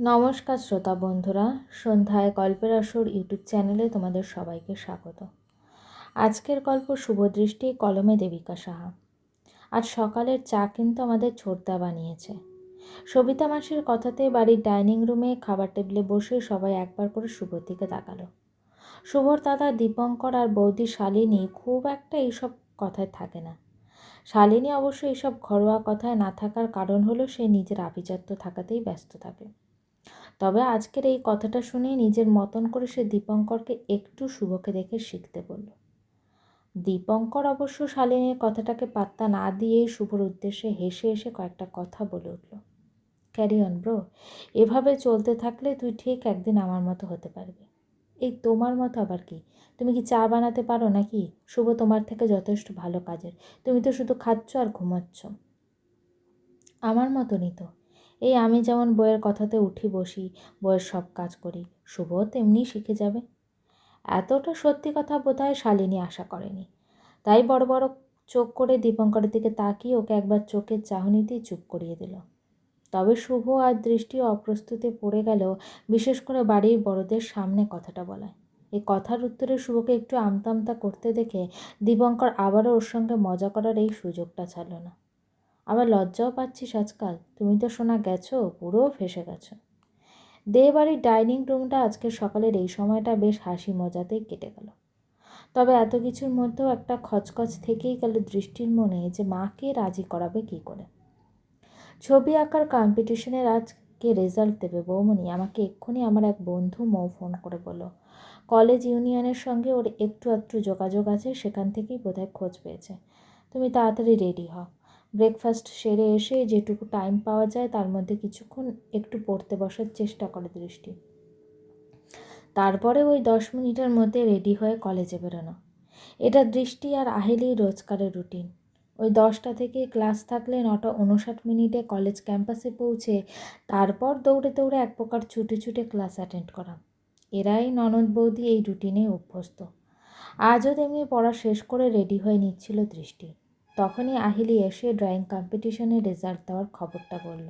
নমস্কার শ্রোতা বন্ধুরা, সন্ধ্যায় গল্পের আসর ইউটিউব চ্যানেলে তোমাদের সবাইকে স্বাগত। আজকের গল্প শুভদৃষ্টি, কলমে দেবিকা সাহা। আজ সকালের চা কিন্তু আমাদের ছোটদা বানিয়েছে। সবিতা মাসির কথাতে বাড়ির ডাইনিং রুমে খাবার টেবিলে বসে সবাই একবার করে শুভর দিকে তাকালো। শুভর দাদা দীপঙ্কর আর বৌদি শালিনী খুব একটা এইসব কথায় থাকে না। শালিনী অবশ্য এইসব ঘরোয়া কথায় না থাকার কারণ হলো সে নিজের আভিজাত্য থাকাতেই ব্যস্ত থাকে। তবে আজকের এই কথাটা শুনে নিজের মতন করে সে দীপঙ্করকে একটু শুভকে দেখে শিখতে বলল। দীপঙ্কর অবশ্য শালিনীর কথাটাকে পাত্তা না দিয়েই শুভর উদ্দেশ্যে হেসে হেসে কয়েকটা কথা বলে উঠল। ক্যারিয়ন ব্রো এভাবে চলতে থাকলে তুই ঠিক একদিন আমার মতো হতে পারবি। এই তোমার মতো আবার কি? তুমি কি চা বানাতে পারো নাকি? শুভ তোমার থেকে যথেষ্ট ভালো কাজের। তুমি তো শুধু খাচ্ছ আর ঘুমাচ্ছ। আমার মতনই তো। এই আমি যেমন বইয়ের কথাতে উঠি বসি, বইয়ের সব কাজ করি শুভ তেমনি শিখে যাবে। এতটা সত্যি কথা বোধহয় শালিনী আশা করেনি। তাই বড় বড় চোখ করে দীপঙ্করের দিকে তাকিয়ে ওকে একবার চোখের চাহনিতেই চুপ করিয়ে দিল। তবে শুভ আর দৃষ্টি অপ্রস্তুতে পড়ে গেল বিশেষ করে বাড়ির বড়দের সামনে কথাটা বলায়। এই কথার উত্তরে শুভকে একটু আমতা আমতা করতে দেখে দীপঙ্কর আবারও ওর সঙ্গে মজা করার এই সুযোগটা ছাড়ল না। আবার লজ্জাও পাচ্ছিস আজকাল। তুমি তো শোনা গেছো, পুরো ফেসে গেছো। দেবাড়ির ডাইনিং রুমটা আজকে সকালের এই সময়টা বেশ হাসি মজাতেই কেটে গেল। তবে এত কিছুর মধ্যেও একটা খচখচ থেকেই গেল দৃষ্টির মনে যে মাকে রাজি করাবে কি করে। ছবি আঁকার কম্পিটিশনের আজকে রেজাল্ট দেবে বৌমনি আমাকে এক্ষুনি আমার এক বন্ধু মৌ ফোন করে বলল কলেজ ইউনিয়নের সঙ্গে ওর একটু একটু যোগাযোগ আছে, সেখান থেকেই বোধহয় খোঁজ পেয়েছে। তুমি তাড়াতাড়ি রেডি হও। ব্রেকফাস্ট সেরে এসে যেটুকু টাইম পাওয়া যায় তার মধ্যে কিছুক্ষণ একটু পড়তে বসার চেষ্টা করে দৃষ্টি। তারপরে ওই দশ মিনিটের মধ্যে রেডি হয়ে কলেজে বেরোনো। এটা দৃষ্টি আর আহেলি রোজকারের রুটিন ওই দশটা থেকে ক্লাস থাকলে নটা উনষাট মিনিটে কলেজ ক্যাম্পাসে পৌঁছে তারপর দৌড়ে দৌড়ে এক প্রকার ছুটে ছুটে ক্লাস অ্যাটেন্ড করা। এরাই ননদ বৌদি এই রুটিনে অভ্যস্ত। আজও তেমনি পড়া শেষ করে রেডি হয়ে নিচ্ছিল দৃষ্টি। তখনই আহিলি এসে ড্রয়িং কম্পিটিশনের রেজাল্ট দেওয়ার খবরটা বলল,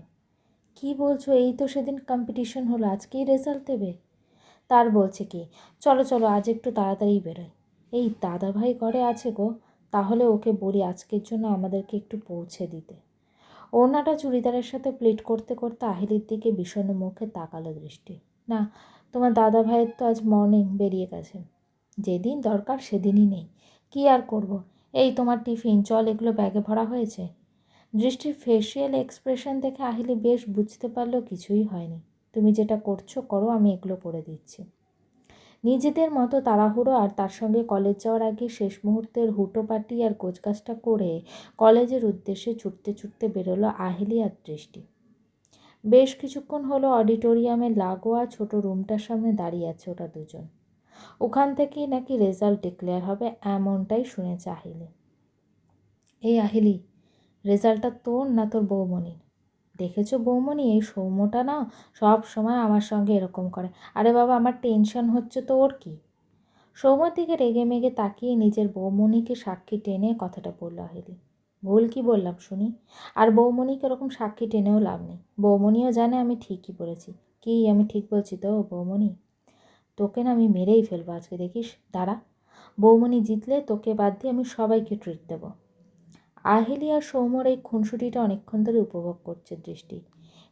কি বলছো? এই তো সেদিন কম্পিটিশন হলো, আজকেই রেজাল্ট দেবে? তার বলছে কি, চলো চলো, আজ একটু তাড়াতাড়ি বেরোয় এই দাদা ভাই ঘরে আছে গো, তাহলে ওকে বলি আজকের জন্য আমাদেরকে একটু পৌঁছে দিতে। ওড়নাটা চুড়িদারের সাথে প্লেট করতে করতে আহিলির দিকে বিষণ্ণ মুখে তাকালো দৃষ্টি। না, তোমার দাদা ভাইয়ের তো আজ মর্নিং বেরিয়ে গেছে। যেদিন দরকার সেদিনই নেই। কি আর করব? এই তোমার টিফিন, চল এগুলো ব্যাগে ভরা হয়েছে? দৃষ্টির ফেসিয়াল এক্সপ্রেশন দেখে আহিলি বেশ বুঝতে পারল কিছুই হয়নি। তুমি যেটা করছ করো, আমি এগুলো করে দিচ্ছি। নিজেদের মতো তাড়াহুড়ো আর তার সঙ্গে কলেজ যাওয়ার আগে শেষ মুহূর্তের হুটোপাটি আর গোছগাছটা করে কলেজের উদ্দেশ্যে ছুটতে ছুটতে বেরোলো আহিলি আর দৃষ্টি। বেশ কিছুক্ষণ হলো অডিটোরিয়ামে লাগোয়া ছোট রুমটার সামনে দাঁড়িয়ে আছে ওটা দুজন। ওখান থেকেই নাকি রেজাল্ট ডিক্লেয়ার হবে এমনটাই শুনেছে আহিলি এই আহিলি রেজাল্টটা তোর না তোর বৌমণির দেখেছ বৌমণি এই সৌম্যটা না সব সময় আমার সঙ্গে এরকম করে। আরে বাবা, আমার টেনশন হচ্ছে তো ওর কি? সৌম্যর দিকে রেগে মেগে তাকিয়ে নিজের বৌমণিকে সাক্ষী টেনে কথাটা বলল আহিলি। ভুল কি বললাম শুনি? আর বৌমণিকে ওরকম সাক্ষী টেনেও লাভ নেই। বৌমণিও জানে আমি ঠিকই বলেছি। কি, আমি ঠিক বলছি তো বৌমণি তোকে না আমি মেরেই ফেলব আজকে, দেখিস? দাঁড়া। বৌমণি জিতলে তোকে বাদ দিয়ে আমি সবাইকে ট্রিট দেবো। আহিলি আর সৌমর এই খুনসুটিটা অনেকক্ষণ ধরে উপভোগ করছে দৃষ্টি।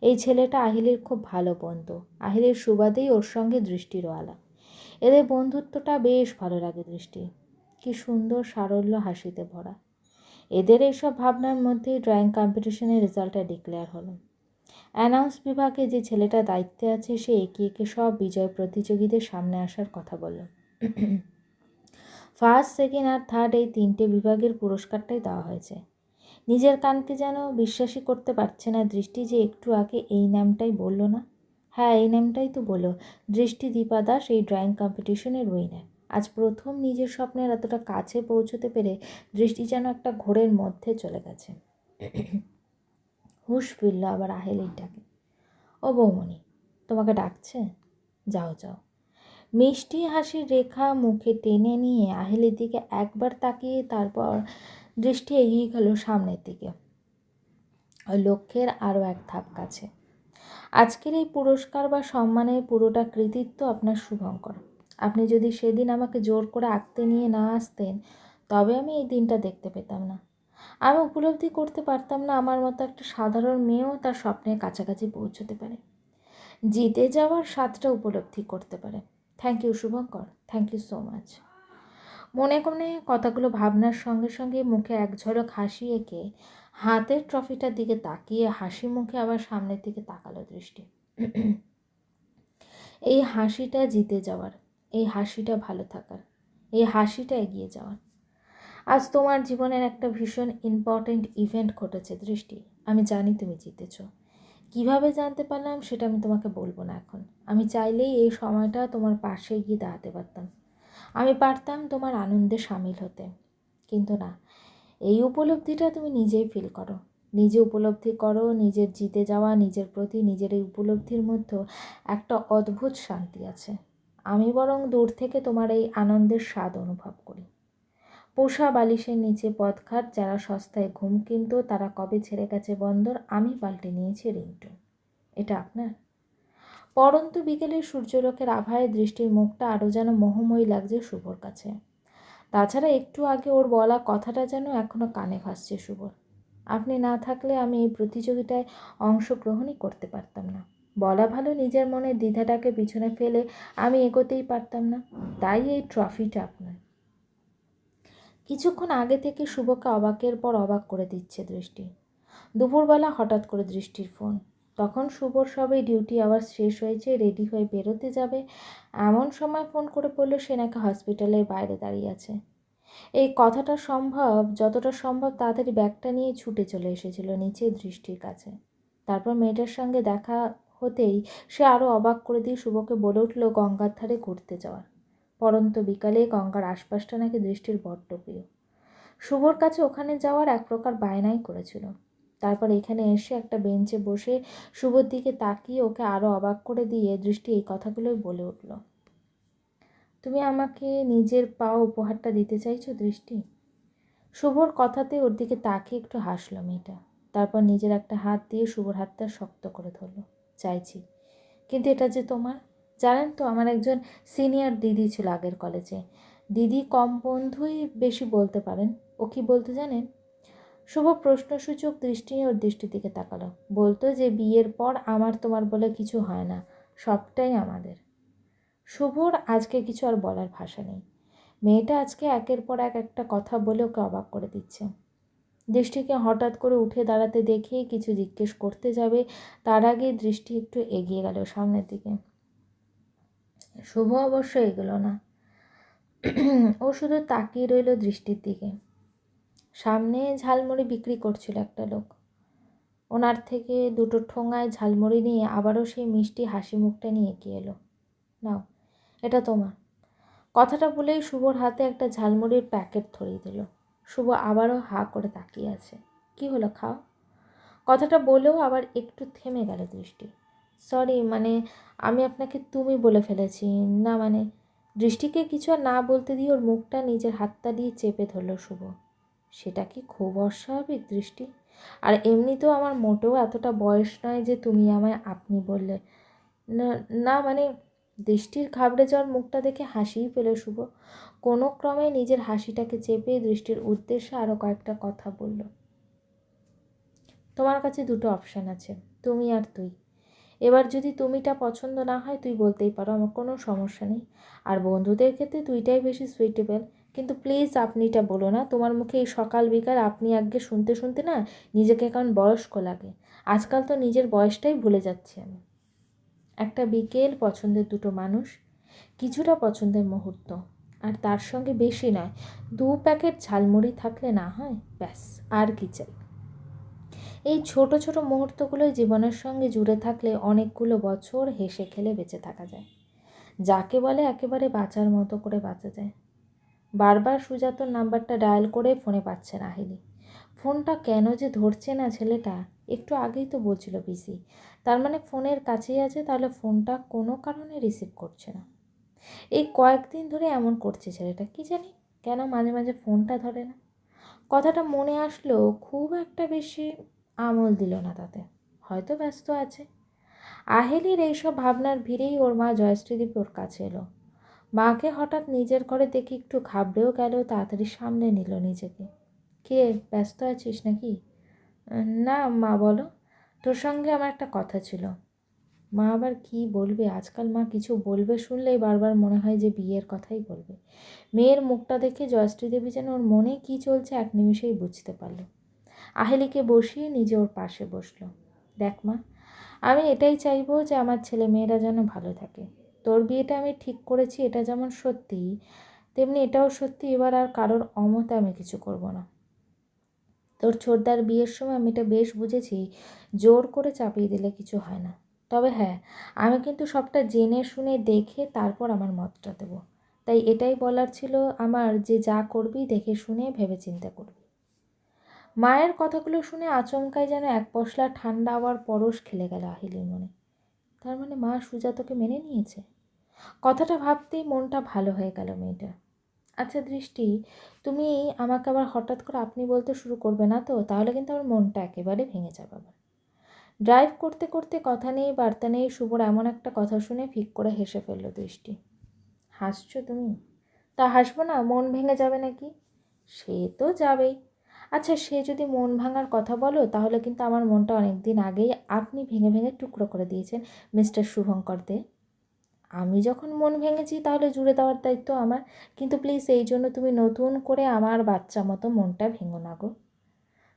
এই ছেলেটা আহিলির খুব ভালো বন্ধু। আহিলির সুবাদেই ওর সঙ্গে দৃষ্টিরও আলাপ এদের বন্ধুত্বটা বেশ ভালো লাগে দৃষ্টি। কি সুন্দর সারল্য হাসিতে ভরা। এদের এইসব ভাবনার মধ্যেই ড্রয়িং কম্পিটিশনের রেজাল্টটা ডিক্লেয়ার হলো। অ্যানাউন্স বিভাগে যে ছেলেটা দায়িত্বে আছে, সে একে একে সব বিজয় প্রতিযোগীদের সামনে আসার কথা বলল। ফার্স্ট, সেকেন্ড আর থার্ড এই তিনটে বিভাগের পুরস্কারটাই দেওয়া হয়েছে। নিজের কানকে যেন বিশ্বাসই করতে পারছে না দৃষ্টি যে একটু আগে এই নামটাই বলল না। হ্যাঁ এই নামটাই তো বলো দৃষ্টি দীপা দাস এই ড্রয়িং কম্পিটিশনের উইনার আজ প্রথম নিজের স্বপ্নের এতটা কাছে পৌঁছতে পেরে দৃষ্টি যেন একটা ঘোরের মধ্যে চলে গেছে। হুশ ফিরল আবার আহেলিটাকে ও বৌমণি, তোমাকে ডাকছে? যাও যাও। মিষ্টি হাসির রেখা মুখে টেনে নিয়ে আহেলের দিকে একবার তাকিয়ে তারপর দৃষ্টি এগিয়ে গেল সামনের দিকে। ওই লক্ষ্যের আরও এক ধাপ কাছে। আজকের এই পুরস্কার বা সম্মানের পুরোটা কৃতিত্ব আপনার শুভঙ্কর। আপনি যদি সেদিন আমাকে জোর করে আঁকতে নিয়ে না আসতেন, তবে আমি এই দিনটা দেখতে পেতাম না। আমি উপলব্ধি করতে পারতাম না আমার মতো একটা সাধারণ মেয়েও তার স্বপ্নের কাছাকাছি পৌঁছতে পারে। জিতে যাওয়ার স্বাদটা উপলব্ধি করতে পারে। Thank you Shubhankar. Thank you so much মনে মনে কথাগুলো ভাবনার সঙ্গে সঙ্গে মুখে এক ঝলক হাসি এঁকে হাতের ট্রফিটার দিকে তাকিয়ে হাসি মুখে আবার সামনের দিকে তাকালো দৃষ্টি। এই হাসিটা জিতে যাওয়ার, এই হাসিটা ভালো থাকার, এই হাসিটা এগিয়ে যাওয়ার। আজ তোমার জীবনের একটা ভীষণ ইম্পর্ট্যান্ট ইভেন্ট ঘটেছে, দৃষ্টি। আমি জানি তুমি জিতেছ। কীভাবে জানতে পারলাম সেটা আমি তোমাকে বলব না এখন। আমি চাইলেই এই সময়টা তোমার পাশে গিয়ে দাঁড়াতে পারতাম। আমি পারতাম তোমার আনন্দে সামিল হতে। কিন্তু না, এই উপলব্ধিটা তুমি নিজেই ফিল করো। নিজে উপলব্ধি করো, নিজের জিতে যাওয়া, নিজের প্রতি নিজের এই উপলব্ধির মধ্যে একটা অদ্ভুত শান্তি আছে। আমি বরং দূর থেকে তোমার এই আনন্দের স্বাদ অনুভব করি। পোষা বালিশের নিচে পথঘাট যারা সস্তায় ঘুম কিনতো, তারা কবে ছেড়ে গেছে বন্দর? আমি পাল্টে নিয়েছি রিংটন। এটা আপনার? পরন্ত বিকেলের সূর্যলোকের আভায় দৃষ্টির মুখটা আরও যেন মোহময়ী লাগছে শুভর কাছে। তাছাড়া একটু আগে ওর বলা কথাটা যেন এখনও কানে ভাসছে শুভর। আপনি না থাকলে আমি এই প্রতিযোগিতায় অংশগ্রহণই করতে পারতাম না। বলা ভালো নিজের মনে দ্বিধাটাকে পিছনে ফেলে আমি এগোতেই পারতাম না। তাই এই ট্রফিটা আপনার। কিছুক্ষণ আগে থেকে শুভকে অবাকের পর অবাক করে দিচ্ছে দৃষ্টি। দুপুরবেলা হঠাৎ করে দৃষ্টির ফোন। তখন শুভর সবে ডিউটি আওয়ার শেষ হয়েছে, রেডি হয়ে বেরোতে যাবে। এমন সময় ফোন করে বলল, সে নাকি হসপিটালের বাইরে দাঁড়িয়ে আছে। এই কথাটা সম্ভব, যতটা সম্ভব তাড়াতাড়ি ব্যাগটা নিয়ে ছুটে চলে এসেছিল নিচে দৃষ্টির কাছে। তারপর মেয়েটার সঙ্গে দেখা হতেই সে আরও অবাক করে দিয়ে শুভকে বলে উঠল, গঙ্গার ধারে ঘুরতে যাওয়ার। পরন্ত বিকালে গঙ্গার আশপাশটা নাকি দৃষ্টির বড্ড প্রিয়। শুভর কাছে ওখানে যাওয়ার এক প্রকার বায়নাই করেছিল। তারপর এখানে এসে একটা বেঞ্চে বসে শুভর দিকে তাকিয়ে ওকে আরও অবাক করে দিয়ে দৃষ্টি এই কথাগুলোই বলে উঠল, তুমি আমাকে নিজের পাও উপহারটা দিতে চাইছো দৃষ্টি? শুভর কথাতে ওর দিকে তাকিয়ে একটু হাসলো মেয়েটা। তারপর নিজের একটা হাত দিয়ে শুভর হাতটা শক্ত করে ধরলো, চাইছি, কিন্তু এটা যে তোমার জানেন তো, আমার একজন সিনিয়র দিদি ছিল আগের কলেজে দিদি কম বন্ধুই বেশি বলতে পারেন। ও কি বলতে জানেন? শুভ প্রশ্নসূচক দৃষ্টি নিয়ে ওর দৃষ্টির দিকে তাকালো। বলতো যে, বিয়ের পর আমার তোমার বলে কিছু হয় না, সবটাই আমাদের। শুভর আজকে কিছু আর বলার ভাষা নেই। মেয়েটা আজকে একের পর এক একটা কথা বলে ওকে অবাক করে দিচ্ছে। দৃষ্টিকে হঠাৎ করে উঠে দাঁড়াতে দেখেই কিছু জিজ্ঞেস করতে যাবে, তার আগে দৃষ্টি একটু এগিয়ে গেল সামনের দিকে। শুভ অবশ্য এগোলো না। ও শুধু তাকিয়ে রইল দৃষ্টির দিকে। সামনে ঝালমুড়ি বিক্রি করছিল একটা লোক। ওনার থেকে দুটো ঠোঙায় ঝালমুড়ি নিয়ে আবারও সেই মিষ্টি হাসি মুখটা নিয়ে এগিয়ে এলো। নাও, এটা তোমার। কথাটা বলেই শুভর হাতে একটা ঝালমুড়ির প্যাকেট ধরিয়ে দিল। শুভ আবারও হা করে তাকিয়ে আছে। কি হলো, খাও? কথাটা বলেও আবার একটু থেমে গেল দৃষ্টি। সরি মানে আমি আপনাকে তুমি বলে ফেলেছি। না মানে দৃষ্টিকে কিছু আর না বলতে দিয়ে ওর মুখটা নিজের হাতটা দিয়ে চেপে ধরল শুভ। সেটা কি খুব অস্বাভাবিক দৃষ্টি? আর এমনিতেও আমার মোটেও এতটা বয়স নয় যে তুমি আমায় আপনি বললে। না মানে দৃষ্টির ঘাবড়ে যাওয়ার মুখটা দেখে হাসিই পেল শুভ। কোনো ক্রমে নিজের হাসিটাকে চেপে দৃষ্টির উদ্দেশ্যে আরও কয়েকটা কথা বলল। তোমার কাছে দুটো অপশান আছে, তুমি আর তুই। এবার যদি তুমিটা পছন্দ না হয়, তুই বলতেই পারো, আমার কোনো সমস্যা নেই। আর বন্ধুদের ক্ষেত্রে তুইটাই বেশি সুইটেবল কিন্তু প্লিজ আপনিটা বলো না, তোমার মুখে এই সকাল বিকাল আপনি আগে শুনতে শুনতে না নিজেকে কেমন বয়স্ক লাগে। আজকাল তো নিজের বয়সটাই ভুলে যাচ্ছি আমি। একটা বিকেল পছন্দের দুটো মানুষ, কিছুটা পছন্দের মুহূর্ত, আর তার সঙ্গে বেশি নয়। দু প্যাকেট ঝালমুড়ি থাকলে না হয়, ব্যাস, আর কি চাই। এই ছোট ছোট মুহূর্তগুলোই জীবনের সঙ্গে জুড়ে থাকলে অনেকগুলো বছর হেসে খেলে বেঁচে থাকা যায়। যাকে বলে একেবারে বাঁচার মতো করে বাঁচা যায়। বারবার সুজাতর নাম্বারটা ডায়াল করে ফোনে পাচ্ছে না আহিলি ফোনটা কেন যে ধরছে না ছেলেটা, একটু আগেই তো বলছিল বিসি তার মানে ফোনের কাছেই আছে, তাহলে ফোনটা কোনো কারণে রিসিভ করছে না। এই কয়েকদিন ধরে এমন করছে ছেলেটা, কি জানি কেন মাঝে মাঝে ফোনটা ধরে না। কথাটা মনে আসলেও খুব একটা বেশি আমল দিল না তাতে। হয়তো ব্যস্ত আছে। আহেলির এইসব ভাবনার ভিড়েই ওর মা জয়শ্রীদেবী ওর কাছে এলো। মাকে হঠাৎ নিজের ঘরে দেখে একটু ঘাবড়েও গেল, তাড়াতাড়ি সামনে নিল নিজেকে। কে ব্যস্ত আছিস নাকি? না, মা, বলো। তোর সঙ্গে আমার একটা কথা ছিল। মা আবার কি বলবে? আজকাল মা কিছু বলবে শুনলেই বারবার মনে হয় যে বিয়ের কথাই বলবে। মেয়ের মুখটা দেখে জয়শ্রী দেবী যেন ওর মনে কি চলছে এক নিমিষেই বুঝতে পারল। আহেলিকে বসিয়ে নিজে ওর পাশে বসল। দেখ মা, আমি এটাই চাইব যে আমার ছেলে মেয়েরা যেন ভালো থাকে। তোর বিয়েটা আমি ঠিক করেছি, এটা যেমন সত্যি, তেমনি এটাও সত্যি, এবার আর কারোর অমতে আমি কিছু করব না। তোর ছোটদার বিয়ের সময় আমি এটা বেশ বুঝেছি, জোর করে চাপিয়ে দিলে কিছু হয় না। তবে হ্যাঁ আমি কিন্তু সবটা জেনে শুনে দেখে তারপর আমার মতটা দেবো। তাই এটাই বলার ছিল আমার যে যা করবি দেখে শুনে ভেবে চিন্তা করবি। মায়ের কথাগুলো শুনে আচমকায় যেন এক পশলা ঠান্ডা আবার পরশ খেলে গেল আহিলির মনে। তার মানে মা সুজাতকে মেনে নিয়েছে? কথাটা ভাবতেই মনটা ভালো হয়ে গেল মেয়েটা আচ্ছা দৃষ্টি, তুমি আমাকে আবার হঠাৎ করে আপনি বলতে শুরু করবে না তো? তাহলে কিন্তু আমার মনটা একেবারে ভেঙে যাবে আবার। ড্রাইভ করতে করতে কথা নেই, বার্তা নেই, শুভর এমন একটা কথা শুনে ফিক করে হেসে ফেলল দৃষ্টি। হাসছো তুমি? তা হাসবো না? মন ভেঙে যাবে নাকি? সে তো যাবেই। আচ্ছা সে যদি মন ভাঙার কথা বলো, তাহলে কিন্তু আমার মনটা অনেক দিন আগেই আপনি ভেঙে ভেঙে টুকরো করে দিয়েছেন মিস্টার শুভঙ্কর দে। আমি যখন মন ভেঙেছি, তাহলে জুড়ে দেওয়ার দায়িত্ব আমার। কিন্তু প্লিজ, এই জন্য তুমি নতুন করে আমার বাচ্চা মতো মনটা ভেঙো না গো।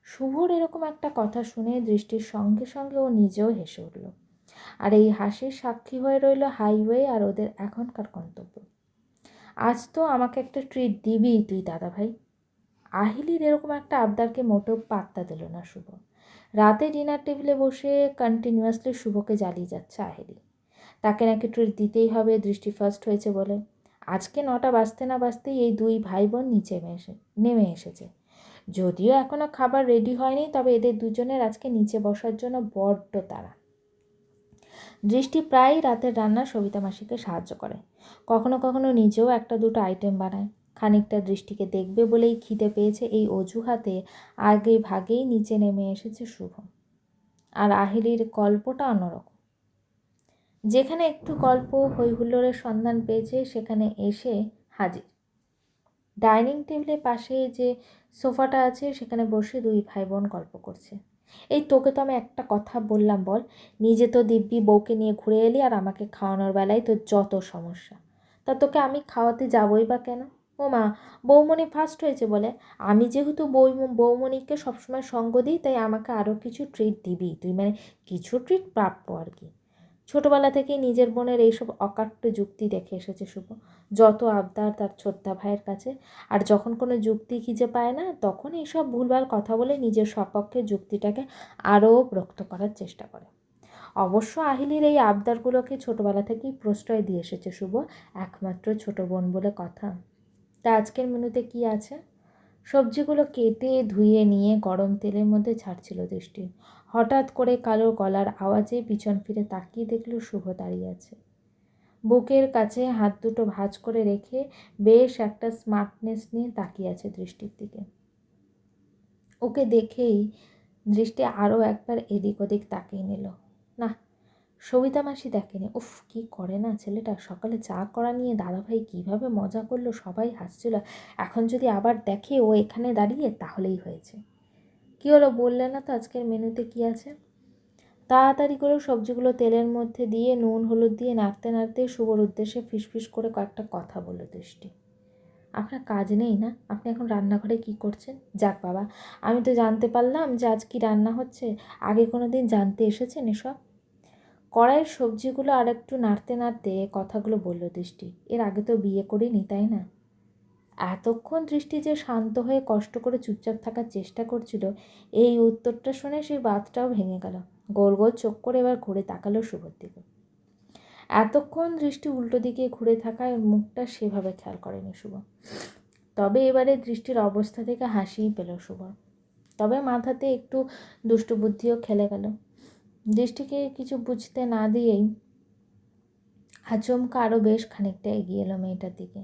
শুভর এরকম একটা কথা শুনে দৃষ্টির সঙ্গে সঙ্গে ও নিজেও হেসে উঠল। আর এই হাসির সাক্ষী হয়ে রইল হাইওয়ে আর ওদের এখনকার গন্তব্য। আজ তো আমাকে একটা ট্রিট দিবি তুই দাদা ভাই আহিলির এরকম একটা আবদারকে মোটেও পাত্তা দিল না শুভ। রাতে ডিনার টেবিলে বসে কন্টিনিউয়াসলি শুভকে জ্বালিয়ে যাচ্ছে আহিলি। তাকে নাকি ট্রিট দিতেই হবে, দৃষ্টি ফার্স্ট হয়েছে বলে। আজকে নটা বাজতে না বাজতেই এই দুই ভাই বোন নিচে এসে নেমে এসেছে। যদিও এখনও খাবার রেডি হয়নি, তবে এদের দুজনের আজকে নিচে বসার জন্য বড্ড তারা দৃষ্টি প্রায় রাতের রান্না সবিতা মাসিকে সাহায্য করে। কখনো কখনো নিজেও একটা দুটো আইটেম বানায়। খানিকটা দৃষ্টিকে দেখবে বলেই খিদে পেয়েছে এই অজুহাতে। আগে ভাগেই নিচে নেমে এসেছে শুভ। আর আহিলির গল্পটা অন্যরকম। যেখানে একটু গল্প হৈহুল্লোড়ের সন্ধান পেয়েছে, সেখানে এসে হাজির। ডাইনিং টেবিলের পাশে যে সোফাটা আছে, সেখানে বসে দুই ভাই বোন গল্প করছে। এই তোকে তো আমি একটা কথা বললাম বল, নিজে তো দিব্যি বউকে নিয়ে ঘুরে এলি আর আমাকে খাওয়ানোর বেলায় তোর যত সমস্যা। তা তোকে আমি খাওয়াতে যাবই বা কেন? ও মা, বৌমণি ফার্স্ট হয়েছে বলে। আমি যেহেতু বই বৌমণিকে সবসময় সঙ্গ দিই, তাই আমাকে আরও কিছু ট্রিট দিবি। তুই মানে কিছু ট্রিট প্রাপ্য আর কি। ছোটোবেলা থেকেই নিজের বোনের এইসব অকাট্য যুক্তি দেখে এসেছে শুভ। যত আবদার তার ছোট্টা ভাইয়ের কাছে। আর যখন কোনো যুক্তি খিজে পায় না, তখন এইসব ভুলভাল কথা বলে নিজের সপক্ষে যুক্তিটাকে আরও রক্ত করার চেষ্টা করে। অবশ্য আহিলির এই আবদারগুলোকে ছোটোবেলা থেকেই প্রশ্রয় দিয়ে এসেছে শুভ, একমাত্র ছোট বোন বলে কথা। তা আজকের মেনুতে কি আছে? সবজিগুলো কেটে ধুয়ে নিয়ে গরম তেলের মধ্যে ছাড়ছিল দৃষ্টি হঠাৎ করে কালো গলার আওয়াজে পিছন ফিরে তাকিয়ে দেখল শুভ দাঁড়িয়ে আছে। বুকের কাছে হাত দুটো ভাঁজ করে রেখে বেশ একটা স্মার্টনেস নিয়ে তাকিয়ে আছে দৃষ্টির দিকে। ওকে দেখেই দৃষ্টি আরও একবার এদিক ওদিক তাকিয়ে নিল। সবিতা মাসি দেখেনি। উফ, কি করে না ছেলেটা? সকালে চা করা নিয়ে দাদাভাই কীভাবে মজা করল, সবাই হাসছিল। এখন যদি আবার দেখে ও এখানে দাঁড়িয়ে, তাহলেই হয়েছে। কী হলো, বললে না তো আজকের মেনুতে কী আছে? তাড়াতাড়ি করে সবজিগুলো তেলের মধ্যে দিয়ে, নুন, হলুদ দিয়ে নাড়তে নাড়তে শুভর উদ্দেশ্যে ফিসফিস করে কয়েকটা কথা বলল দৃষ্টি। আপনার কাজ নেই না? আপনি এখন রান্নাঘরে কি করছেন? যাক বাবা, আমি তো জানতে পারলাম যে আজ কি রান্না হচ্ছে। আগে কোনো দিন জানতে এসেছেন এসব? কড়াইয়ের সবজিগুলো আর একটু নাড়তে নাড়তে কথাগুলো বলল দৃষ্টি। এর আগে তো বিয়ে করিনি, তাই না? এতক্ষণ দৃষ্টি যে শান্ত হয়ে কষ্ট করে চুপচাপ থাকার চেষ্টা করছিল, এই উত্তরটা শুনে সেই বাতটাও ভেঙে গেল। গোল গোল চোখ করে এবার ঘুরে তাকালো শুভর দিকে। এতক্ষণ দৃষ্টি উল্টো দিকে ঘুরে থাকায় মুখটা সেভাবে খেয়াল করেনি শুভ। তবে এবারে দৃষ্টির অবস্থা থেকে হাসিই পেল শুভ। তবে মাথাতে একটু দুষ্টু বুদ্ধিও খেলে গেল। দৃষ্টিকে কিছু বুঝতে না দিয়েই আচমকা আরও বেশ খানিকটা এগিয়ে এলো মেয়েটার দিকে।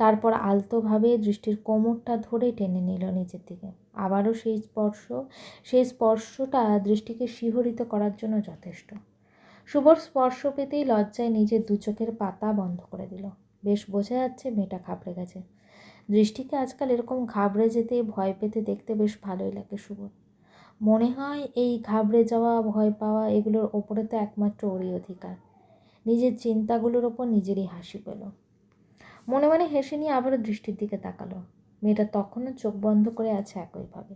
তারপর আলতোভাবে দৃষ্টির কোমরটা ধরে টেনে নিল নিচের দিকে। আবারও সেই স্পর্শ, সেই স্পর্শটা দৃষ্টিকে শিহরিত করার জন্য যথেষ্ট। শুভর স্পর্শ পেতেই লজ্জায় নিজের দু চোখের পাতা বন্ধ করে দিল। বেশ বোঝা যাচ্ছে মেয়েটা ঘাবড়ে গেছে। দৃষ্টিকে আজকাল এরকম ঘাবড়ে যেতে ভয় পেতে দেখতে বেশ ভালোই লাগে শুভর মনে হয় এই ঘাবড়ে যাওয়া, ভয় পাওয়া এগুলোর ওপরে তো একমাত্র ওরই অধিকার। নিজের চিন্তাগুলোর ওপর নিজেরই হাসি পেল। মনে মনে হেসে নিয়ে আবারও দৃষ্টির দিকে তাকালো। মেয়েটা তখনও চোখ বন্ধ করে আছে একইভাবে।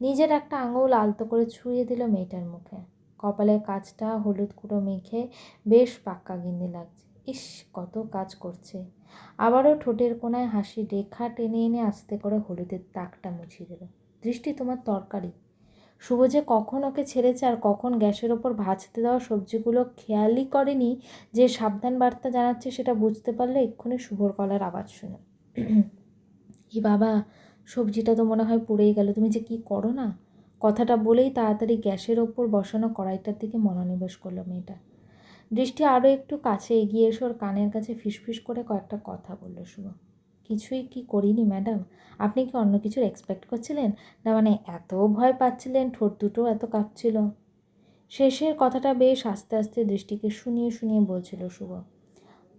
নিজের একটা আঙুল আলতো করে ছুঁয়ে দিল মেয়েটার মুখে। কপালের কাজটা হলুদ কুড়ো মেখে বেশ পাক্কা গিন্নি লাগছে। ইস, কত কাজ করছে। আবারও ঠোঁটের কোনায় হাসি রেখা টেনে এনে আস্তে করে হলুদের দাগটা মুছিয়ে দিল। দৃষ্টি তোমার তরকারি। শুভ যে কখন ওকে ছেড়েছে আর কখন গ্যাসের ওপর ভাজতে দেওয়া সবজিগুলো খেয়ালই করেনি, যে সাবধান বার্তা জানাচ্ছে সেটা বুঝতে পারলে এক্ষুনি শুভর গলার আওয়াজ শুনে। ই বাবা, সবজিটা তো মনে হয় পুড়েই গেল, তুমি যে কি করো না? কথাটা বলেই তাড়াতাড়ি গ্যাসের ওপর বসানো কড়াইটার দিকে মনোনিবেশ করল মেয়েটা। দৃষ্টি আরও একটু কাছে এগিয়ে এসে ওর কানের কাছে ফিসফিস করে কয়েকটা কথা বলল শুভ। কিছুই কি করিনি, ম্যাডাম? আপনি কি অন্য কিছুর এক্সপেক্ট করছিলেন? না মানে এত ভয় পাচ্ছিলেন, ঠোঁট দুটো এত কাঁপছিল। শেষের কথাটা বেশ আস্তে আস্তে দৃষ্টিকে শুনিয়ে শুনিয়ে বলছিল শুভ।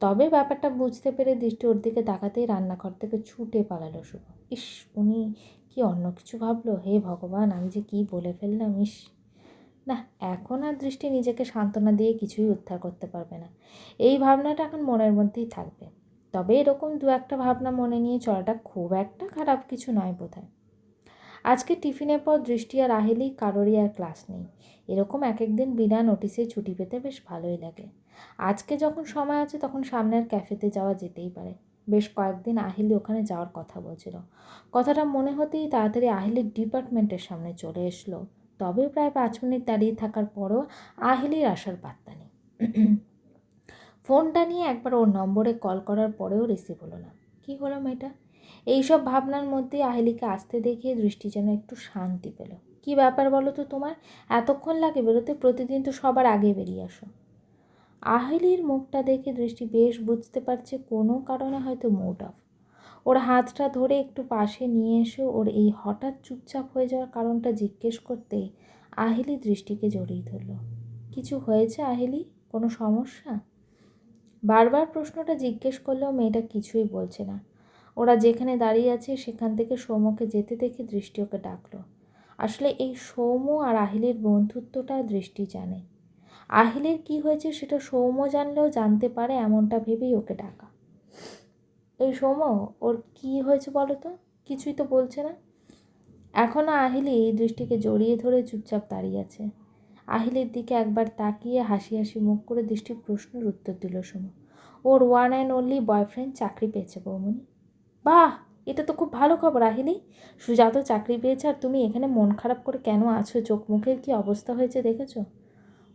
তবে ব্যাপারটা বুঝতে পেরে দৃষ্টি ওর দিকে তাকাতেই রান্নাঘর থেকে ছুটে পালালো শুভ। ইস, উনি কি অন্য কিছু ভাবলো? হে ভগবান, আমি যে কি বলে ফেললাম, ইস। না, এখন আর দৃষ্টি নিজেকে সান্ত্বনা দিয়ে কিছুই উদ্ধার করতে পারবে না। এই ভাবনাটা এখন মনের মধ্যেই থাকবে। তবে এরকম দু একটা ভাবনা মনে নিয়ে চলাটা খুব একটা খারাপ কিছু নয় বোধ হয় আজকে টিফিনের পর দৃষ্টি আর আহেলি কারোরই আর ক্লাস নেই। এরকম এক একদিন বিনা নোটিসে ছুটি পেতে বেশ ভালোই লাগে। আজকে যখন সময় আছে তখন সামনের ক্যাফেতে যাওয়া যেতেই পারে। বেশ কয়েকদিন আহিলি ওখানে যাওয়ার কথা বলছিল। কথাটা মনে হতেই তাড়াতাড়ি আহিলির ডিপার্টমেন্টের সামনে চলে এসলো। তবে প্রায় পাঁচ মিনিট দাঁড়িয়ে থাকার পরও আহিলির আসার পাত্তা নেই। ফোনটা নিয়ে একবার ওর নম্বরে কল করার পরেও রিসিভ হলো না। কী হলো মেয়েটা? এইসব ভাবনার মধ্যে আহেলিকে আসতে দেখে দৃষ্টি যেন একটু শান্তি পেল। কি ব্যাপার বলো তো তোমার? এতক্ষণ লাগে বেরোতে, প্রতিদিন তো সবার আগে বেরিয়ে আসো। আহেলির মুখটা দেখে দৃষ্টি বেশ বুঝতে পারছে কোনো কারণে হয়তো মুড অফ ওর হাতটা ধরে একটু পাশে নিয়ে এসে ওর এই হঠাৎ চুপচাপ হয়ে যাওয়ার কারণটা জিজ্ঞেস করতে আহেলি দৃষ্টিকে জড়িয়ে ধরল। কিছু হয়েছে আহেলি? কোনো সমস্যা? বারবার প্রশ্নটা জিজ্ঞেস করলেও মেয়েটা কিছুই বলছে না। ওরা যেখানে দাঁড়িয়ে আছে সেখান থেকে সৌম্যকে যেতে দেখে দৃষ্টি ওকে ডাকলো। আসলে এই সৌম্য আর আহিলের বন্ধুত্বটা দৃষ্টি জানে। আহিলের কি হয়েছে সেটা সৌম্য জানলেও জানতে পারে, এমনটা ভেবেই ওকে ডাকা। এই সৌম্য, ওর কি হয়েছে বলো তো? কিছুই তো বলছে না। এখনও আহিলি এই দৃষ্টিকে জড়িয়ে ধরে চুপচাপ দাঁড়িয়ে আছে। আহিলের দিকে একবার তাকিয়ে হাসি হাসি মুখ করে দৃষ্টির প্রশ্নের উত্তর দিল শোনো ওর ওয়ান অ্যান্ড অনলি বয়ফ্রেন্ড চাকরি পেয়েছে বৌমনি। বাহ, এটা তো খুব ভালো খবর আহিলি। সুজাত চাকরি পেয়েছে আর তুমি এখানে মন খারাপ করে কেন আছো? চোখ মুখের কি অবস্থা হয়েছে দেখেছ?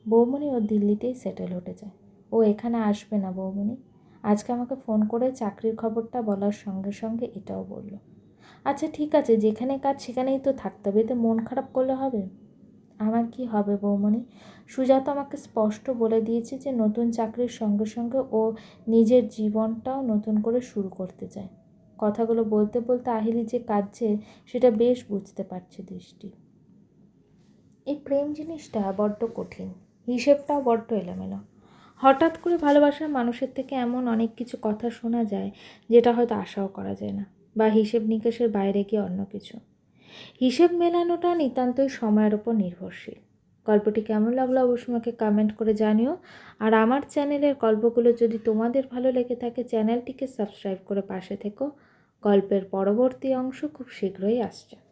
বৌমনি ও দিল্লিতেই সেটেল হতে যায় ও এখানে আসবে না বৌমনি। আজকে আমাকে ফোন করে চাকরির খবরটা বলার সঙ্গে সঙ্গে এটাও বলল। আচ্ছা ঠিক আছে, যেখানে কাজ সেখানেই তো থাকতে হবে, এতে মন খারাপ করলে হবে? আমার কি হবে বৌমণি? সুজাত আমাকে স্পষ্ট বলে দিয়েছে যে নতুন চাকরির সঙ্গে সঙ্গে ও নিজের জীবনটাও নতুন করে শুরু করতে চায়। কথাগুলো বলতে বলতে আহিলি যে কাঁদছে, সেটা বেশ বুঝতে পারছে দৃষ্টি। এই প্রেম জিনিসটা বড্ড কঠিন, হিসেবটাও বড্ড এলোমেলো। হঠাৎ করে ভালোবাসার মানুষের থেকে এমন অনেক কিছু কথা শোনা যায়, যেটা হয়তো আশাও করা যায় না, বা হিসেব নিকেশের বাইরে গিয়ে অন্য কিছু। হিসেব মেলানোটা নিতান্তই সময়ের ওপর নির্ভরশীল। গল্পটি কেমন লাগল অবশ্যই আমাকে কমেন্ট করে জানিও। আর আমার চ্যানেলের গল্পগুলো যদি তোমাদের ভালো লেগে থাকে, চ্যানেলটিকে সাবস্ক্রাইব করে পাশে থেকো। গল্পের পরবর্তী অংশ খুব শীঘ্রই আসছে।